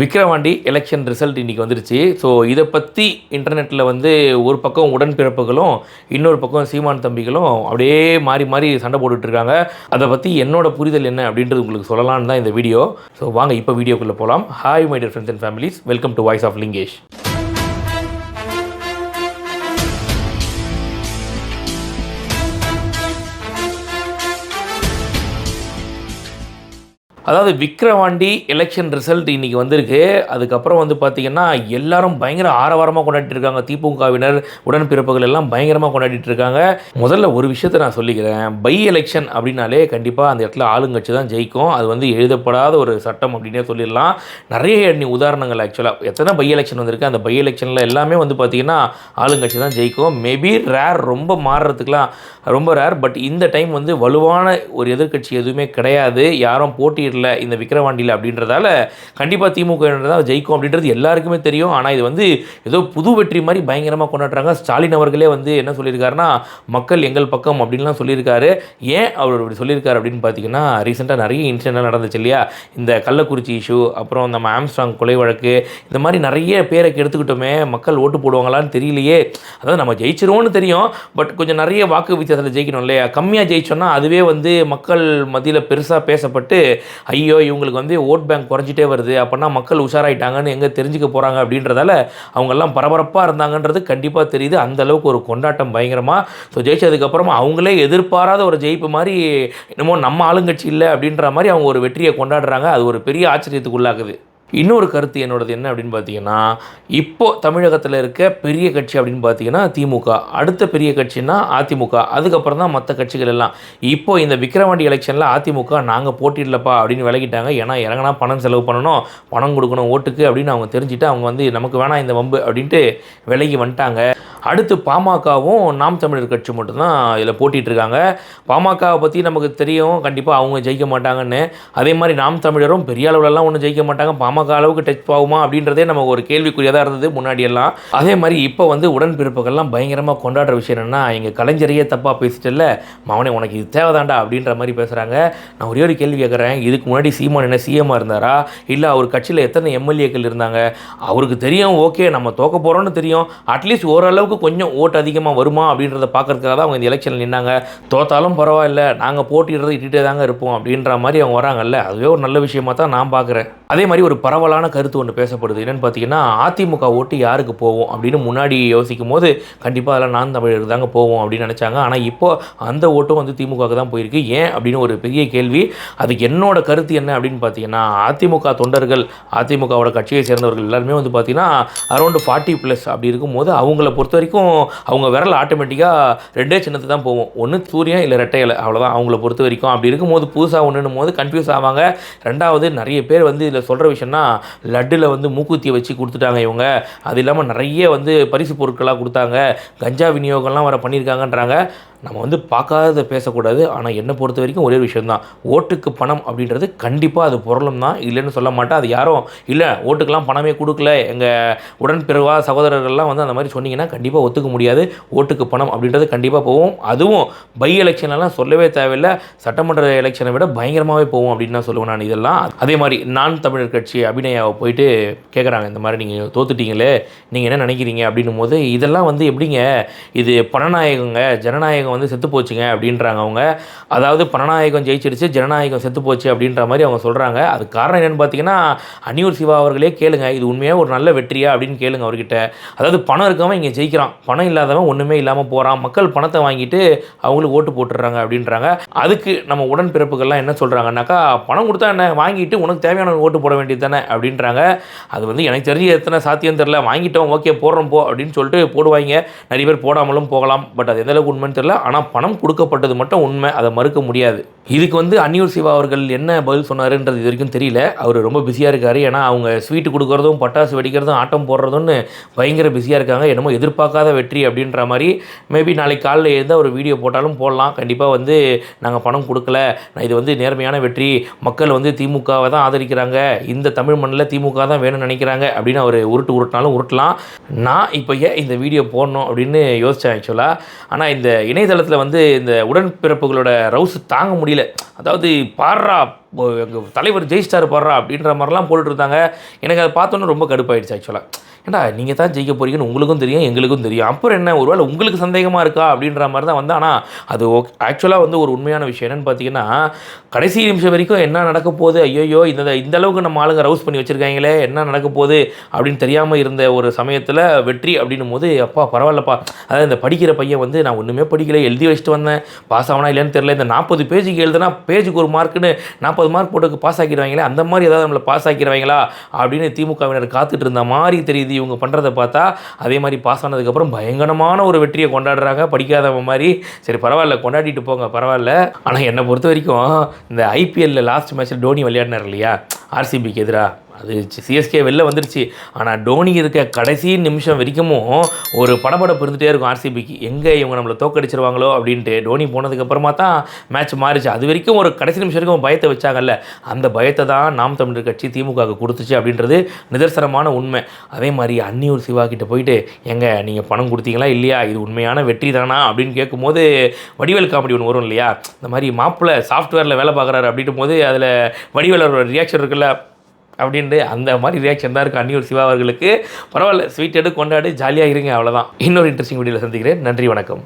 Vikravandi election result இன்றைக்கி வந்துருச்சு. So இதை பற்றி இன்டர்நெட்டில் வந்து ஒரு பக்கம் உடன்பிறப்புகளும் இன்னொரு பக்கம் சீமான் தம்பிகளும் அப்படியே மாறி மாறி சண்டை போட்டுட்ருக்காங்க. அதை பற்றி என்னோட புரிதல் என்ன அப்படின்றது உங்களுக்கு சொல்லலான்னு தான் இந்த வீடியோ. ஸோ வாங்க இப்போ வீடியோக்குள்ளே போகலாம் hi my dear friends and families welcome to voice of Lingesh அதாவது விக்ரவாண்டி எலெக்ஷன் ரிசல்ட் இன்றைக்கி வந்திருக்கு. அதுக்கப்புறம் வந்து பார்த்திங்கன்னா எல்லாரும் பயங்கர ஆரவாரமாக கொண்டாடிட்டு இருக்காங்க. திமுகவினர் உடன்பிறப்புகள் எல்லாம் பயங்கரமாக கொண்டாடிட்டு இருக்காங்க. முதல்ல ஒரு விஷயத்தை நான் சொல்லிக்கிறேன். பை எலெக்ஷன் அப்படின்னாலே கண்டிப்பாக அந்த இடத்துல ஆளுங்கட்சி தான் ஜெயிக்கும். அது வந்து எழுதப்படாத ஒரு சட்டம் அப்படின்னே சொல்லிடலாம். நிறைய எண்ணி உதாரணங்கள் ஆக்சுவலாக எத்தனை பை எலெக்ஷன் வந்திருக்கு? அந்த பை எலெக்ஷனில் எல்லாமே வந்து பார்த்திங்கன்னா ஆளுங்கட்சி தான் ஜெயிக்கும். மேபி ரேர் ரொம்ப மாறுறதுக்கெலாம் ரொம்ப ரேர் பட் இந்த டைம் வந்து வலுவான ஒரு எதிர்க்கட்சி எதுவுமே கிடையாது. யாரும் இல்லை இந்த விக்கிரவாண்டியில் அப்படின்றதால கண்டிப்பாக திமுக தான் ஜெயிக்கும் அப்படின்றது எல்லாருக்குமே தெரியும். ஆனால் இது வந்து ஏதோ புது வெற்றி மாதிரி பயங்கரமாக கொண்டாடுறாங்க. ஸ்டாலின் அவர்களே வந்து என்ன சொல்லியிருக்காருன்னா மக்கள் எங்கள் பக்கம் அப்படின்லாம் சொல்லியிருக்காரு. ஏன் அவர் இப்படி சொல்லியிருக்காரு அப்படின்னு பார்த்தீங்கன்னா ரீசெண்டாக நிறைய இன்சிடென்ட்லாம் நடந்துச்சு இல்லையா? இந்த கள்ளக்குறிச்சி இஷ்யூ அப்புறம் நம்ம ஆம்ஸ்ட்ராங் கொலை வழக்கு இந்த மாதிரி நிறைய பேரை எடுத்துக்கிட்டோமே மக்கள் ஓட்டு போடுவாங்களான்னு தெரியலையே. அதாவது நம்ம ஜெயிச்சிருவோம்னு தெரியும் பட் கொஞ்சம் நிறைய வாக்கு வித்தியாசத்தில் ஜெயிக்கணும் இல்லையா? கம்மியாக ஜெயிச்சோன்னா அதுவே வந்து மக்கள் மத்தியில் பெருசாக பேசப்பட்டு ஐயோ இவங்களுக்கு வந்து ஓட் பேங்க் குறைஞ்சிட்டே வருது. அப்படின்னா மக்கள் உஷாராயிட்டாங்கன்னு எங்கே தெரிஞ்சுக்க போகிறாங்க அப்படின்றதால அவங்கெல்லாம் பரபரப்பாக இருந்தாங்கன்றது கண்டிப்பாக தெரியுது. அந்தளவுக்கு ஒரு கொண்டாட்டம் பயங்கரமாக ஸோ ஜெயிச்சதுக்கப்புறமா அவங்களே எதிர்பாராத ஒரு ஜெயிப்பு மாதிரி என்னமோ நம்ம ஆளுங்கட்சி இல்லை அப்படின்ற மாதிரி அவங்க ஒரு வெற்றியை கொண்டாடுறாங்க. அது ஒரு பெரிய ஆச்சரியத்துக்கு உள்ளாகுது. இன்னொரு கருத்து என்னோடது என்ன அப்படின்னு பார்த்தீங்கன்னா இப்போ தமிழகத்தில் இருக்க பெரிய கட்சி அப்படின்னு பார்த்தீங்கன்னா திமுக. அடுத்த பெரிய கட்சின்னா அதிமுக. அதுக்கப்புறம் தான் மற்ற கட்சிகள் எல்லாம். இப்போ இந்த விக்ரவாண்டி எலெக்ஷனில் அதிமுக நாங்கள் போட்டிடலப்பா அப்படின்னு விலகிட்டாங்க. ஏன்னா இறங்கினா பணம் செலவு பண்ணணும் பணம் கொடுக்கணும் ஓட்டுக்கு அப்படின்னு அவங்க தெரிஞ்சுட்டு அவங்க வந்து நமக்கு வேணாம் இந்த வம்பு அப்படின்ட்டு விலகி வந்துட்டாங்க. அடுத்து பாமகவும் நாம் தமிழர் கட்சி மட்டும்தான் இதில் போட்டிகிட்ருக்காங்க பாமகவை பற்றி நமக்கு தெரியும். கண்டிப்பாக அவங்க ஜெயிக்க மாட்டாங்கன்னு. அதே மாதிரி நாம் தமிழரும் பெரிய அளவுலலாம் ஒன்றும் ஜெயிக்க மாட்டாங்க. பாமக அளவுக்கு டச் ஆகுமா அப்படின்றதே நமக்கு ஒரு கேள்விக்குரியதாக இருந்தது முன்னாடியெல்லாம் அதே மாதிரி இப்போ வந்து உடன்பிறப்புகள்லாம் பயங்கரமாக கொண்டாடுற விஷயம் என்னென்னா எங்கள் கலைஞரையே தப்பாக பேசிட்டல மவனே உனக்கு இது தேவைதாண்டா அப்படின்ற மாதிரி பேசுகிறாங்க நான் ஒரே ஒரு கேள்வி கேட்குறேன். இதுக்கு முன்னாடி சீமான் என்ன சிஎம்மாக இருந்தாரா? இல்லை அவர் கட்சியில் எத்தனை எம்எல்ஏக்கள் இருந்தாங்க? அவருக்கு தெரியும் ஓகே நம்ம தோக்க போகிறோன்னு தெரியும். அட்லீஸ்ட் ஓரளவுக்கு கொஞ்சம் ஓட்டு அதிகமாக வருமா அப்படின்றத பார்க்கறதுக்காக தான் அவங்க இந்த எலெக்ஷனில் நின்னாங்க. தோத்தாலும் பரவாயில்ல நாங்கள் போட்டிடுறது இட்டுகிட்டே தாங்க இருப்போம் அப்படின்ற மாதிரி அவங்க வராங்கல்ல அதுவே ஒரு நல்ல விஷயமா தான் நான் பார்க்குறேன். அதே மாதிரி ஒரு பரவலான கருத்து ஒன்று பேசப்படுது. என்னென்னு பார்த்தீங்கன்னா அதிமுக ஓட்டு யாருக்கு போவோம் அப்படின்னு முன்னாடி யோசிக்கும் போது கண்டிப்பாக அதெல்லாம் நான் தமிழருக்கு தாங்க போவோம் அப்படின்னு நினச்சாங்க. ஆனால் இப்போ அந்த ஓட்டும் வந்து திமுகவுக்கு தான் போயிருக்கு. ஏன் அப்படின்னு ஒரு பெரிய கேள்வி. அதுக்கு என்னோட கருத்து என்ன அப்படின்னு பார்த்தீங்கன்னா அதிமுக தொண்டர்கள் அதிமுகவோட கட்சியை சேர்ந்தவர்கள் எல்லாருமே வந்து பார்த்தீங்கன்னா அரௌண்டு ஃபார்ட்டி ப்ளஸ் அப்படி இருக்கும்போது அவங்கள பொறுத்த வரைக்கும் அவங்க விரல் ஆட்டோமேட்டிக்காக ரெண்டே சின்னத்து தான் போவோம் ஒன்று சூரியன் இல்லை ரெட்டை இலை. அவ்வளோதான் அவங்கள பொறுத்த வரைக்கும் அப்படி இருக்கும்போது புதுசாக ஒன்றுன்னும் போது கன்ஃபியூஸ் ஆவாங்க. ரெண்டாவது நிறைய பேர் வந்து இதில் சொல்கிற விஷயம்னா லட்டில் வந்து மூக்குத்தியை வச்சு கொடுத்துட்டாங்க இவங்க. அது இல்லாமல் நிறைய வந்து பரிசு பொருட்களாக கொடுத்தாங்க. கஞ்சா விநியோகம்லாம் வர பண்ணியிருக்காங்கன்றாங்க நம்ம வந்து பார்க்காத பேசக்கூடாது. ஆனால் என்னை பொறுத்த வரைக்கும் ஒரே ஒரு விஷயம்தான். ஓட்டுக்கு பணம் அப்படின்றது கண்டிப்பாக அது பொருளும் தான். இல்லைன்னு சொல்ல மாட்டேன். அது யாரும் இல்லை ஓட்டுக்கெல்லாம் பணமே கொடுக்கல. எங்கள் உடன்பிறவா சகோதரர்கள்லாம் வந்து அந்த மாதிரி சொன்னீங்கன்னா கண்டிப்பாக ஒத்துக்க முடியாது. ஓட்டுக்கு பணம் அப்படின்றது கண்டிப்பாக போகும். அதுவும் பை எலெக்ஷன்லாம் சொல்லவே தேவையில்லை. சட்டமன்ற எலெக்ஷனை விட பயங்கரமாகவே போகும் அப்படின்னு தான் சொல்லுவேன் நான் இதெல்லாம். அதே மாதிரி நான் தமிழர் கட்சி அபிநயாவை போயிட்டு கேட்குறாங்க இந்த மாதிரி நீங்கள் தோத்துட்டீங்களே. நீங்கள் என்ன நினைக்கிறீங்க? அப்படின்னும் போது இதெல்லாம் வந்து எப்படிங்க? இது பணநாயகங்க ஜனநாயகம் வந்து செத்து போச்சுங்க அப்படின்றாங்க அவங்க. அதாவது பணநாயகம் ஜெயிச்சிருச்சு ஜனநாயகம் செத்து போச்சு அப்படின்ற மாதிரி அவங்க சொல்கிறாங்க அது காரணம் என்னென்னு பார்த்தீங்கன்னா அனியூர் சிவா அவர்களே கேளுங்க இது உண்மையாக ஒரு நல்ல வெற்றியா அப்படின்னு கேளுங்க அவர்கிட்ட. அதாவது பணம் இருக்கவன் இங்கே ஜெயிக்கிறான். பணம் இல்லாதவன் ஒன்றுமே இல்லாமல் போகிறான் மக்கள் பணத்தை வாங்கிட்டு அவங்களுக்கு ஓட்டு போட்டுடுறாங்க அப்படின்றாங்க. அதுக்கு நம்ம உடன்பிறப்புகள்லாம் என்ன சொல்கிறாங்கன்னாக்கா பணம் கொடுத்தா என்ன? வாங்கிட்டு உனக்கு தேவையான ஓட்டு போட வேண்டியது தானே அப்படின்றாங்க. அது வந்து எனக்கு தெரிஞ்சு எத்தனை சாத்தியம் தெரில வாங்கிட்டோம் ஓகே போடுறோம் போ அப்படின்னு சொல்லிட்டு போடுவாங்க. நிறைய பேர் போடாமலும் போகலாம். பட் அது எந்த அளவுக்கு உண்மைன்னு தெரியல. ஆனால் பணம் கொடுக்கப்பட்டது மட்டும் உண்மை அதை மறுக்க முடியாது. இதுக்கு வந்து அன்னியூர் சிவா அவர்கள் என்ன பதில் சொன்னாருன்றது இது வரைக்கும் தெரியல. அவர் ரொம்ப பிஸியாக இருக்கார். ஏன்னா அவங்க ஸ்வீட்டு கொடுக்குறதும் பட்டாசு வெடிக்கிறதும் ஆட்டம் போடுறதும்னு பயங்கர பிஸியாக இருக்காங்க. என்னமோ எதிர்பார்க்காத வெற்றி அப்படின்ற மாதிரி. மேபி நாளைக்கு காலையில் எழுந்து ஒரு வீடியோ போட்டாலும் போடலாம். கண்டிப்பாக வந்து நாங்கள் பணம் கொடுக்கல. நான் இது வந்து நேர்மையான வெற்றி. மக்கள் வந்து திமுகவை தான் ஆதரிக்கிறாங்க. இந்த தமிழ் மண்ணில் திமுக தான் வேணும்னு நினைக்கிறாங்க அப்படின்னு அவர் உருட்டு உருட்டினாலும் உருட்டலாம். நான் இப்போ ஏன் இந்த வீடியோ போடணும் அப்படின்னு யோசித்தேன் ஆக்சுவலாக ஆனால் இந்த இணையதளத்தில் வந்து இந்த உடன்பிறப்புகளோட ரவுஸ் தாங்க முடியல. அதாவது பாடுறா எங்கள் தலைவர் ஜெயிச்சிட்டாரு பாடுறா அப்படின்ற மாதிரிலாம் போட்டுருந்தாங்க எனக்கு அதை பார்த்தோன்னே ரொம்ப கடுப்பாயிடுச்சு ஆக்சுவலாக ஏண்டா நீங்கள் தான் ஜெயிக்க போகிறீங்கன்னு உங்களுக்கும் தெரியும் எங்களுக்கும் தெரியும். அப்புறம் என்ன ஒருவேளை உங்களுக்கு சந்தேகமாக இருக்கா அப்படின்ற மாதிரி தான் வந்து ஆனால் அது ஓகே ஆக்சுவலாக வந்து ஒரு உண்மையான விஷயம் என்னென்னு பார்த்தீங்கன்னா கடைசி நிமிஷம் வரைக்கும் என்ன நடக்க போகுது ஐயோ இந்த இந்த அளவுக்கு நம்ம ஆளுங்க ரவுஸ் பண்ணி வச்சுருக்காங்களே என்ன நடக்க போகுது அப்படின்னு தெரியாமல் இருந்த ஒரு சமயத்தில் வெற்றி அப்படின்னும் போது அப்பா பரவாயில்லப்பா. அதாவது இந்த படிக்கிற பையன் வந்து நான் ஒன்றுமே படிக்கல எழுதி வச்சுட்டு வந்தேன். பாஸ் ஆகனா இல்லைன்னு தெரியல. இந்த நாற்பது பேஜுக்கு எழுதுனா பேஜுக்கு ஒரு மார்க்குன்னு நாற்பது மார்க் போட்டு பாஸ் ஆக்கிடுவாங்களே அந்த மாதிரி ஏதாவது நம்மளை பாஸ் ஆக்கிடுவாங்களா? அப்படின்னு திமுகவினர் காத்துட்டு இருந்த மாதிரி தெரியுது. இவங்க பண்ணுறதை பார்த்தா அதே மாதிரி பாஸ் ஆனதுக்கப்புறம் பயங்கரமான ஒரு வெற்றியை கொண்டாடுறாங்க. படிக்காதவங்க மாதிரி. சரி பரவாயில்ல கொண்டாடிட்டு போங்க பரவாயில்ல. ஆனால் என்னை பொறுத்த வரைக்கும் இந்த ஐபிஎல்லில் லாஸ்ட் மேட்ச்சில் டோனி விளையாடினார் இல்லையா? ஆர்சிபிக்கு எதிராக அது சிஎஸ்கே வெளில வந்துருச்சு. ஆனால் டோனி இருக்க கடைசி நிமிஷம் வரைக்கும் ஒரு படபடப்பு இருந்துகிட்டே இருக்கும் ஆர்சிபிக்கு எங்கே இவங்க நம்மளை தோக்கடிச்சிருவாங்களோ அப்படின்ட்டு டோனி போனதுக்கப்புறமா தான் மேட்ச் மாறிச்சு. அது வரைக்கும் ஒரு கடைசி நிமிஷம் வரைக்கும் பயத்தை வச்சாங்கல்ல. அந்த பயத்தை தான் நாம் தமிழர் கட்சி திமுகவுக்கு கொடுத்துச்சு அப்படின்றது நிதர்சனமான உண்மை. அதே மாதிரி அன்னியூர் சிவா கிட்ட போயிட்டு எங்க நீங்கள் பணம் கொடுத்தீங்களா இல்லையா? இது உண்மையான வெற்றி தானா? அப்படின்னு கேட்கும்போது வடிவேல் காமெடி ஒன்று வரும் இல்லையா? இந்த மாதிரி மாப்பிள்ளை சாஃப்ட்வேரில் வேலை பார்க்குறாரு அப்படின்ட்டு போது அதில் வடிவேலோட ரியாக்ஷன் இருக்குல்ல. அப்படின்ட்டு அந்த மாதிரி ரியாக்ஷன் தான் இருக்குது அன்னியூர் சிவா அவர்களுக்கு. பரவாயில்ல ஸ்வீட் எடு கொண்டாடி ஜாலியாக இருங்க அவ்வளோதான் இன்னொரு இன்ட்ரெஸ்டிங் வீடியோவில் சந்திக்கிறேன். நன்றி வணக்கம்.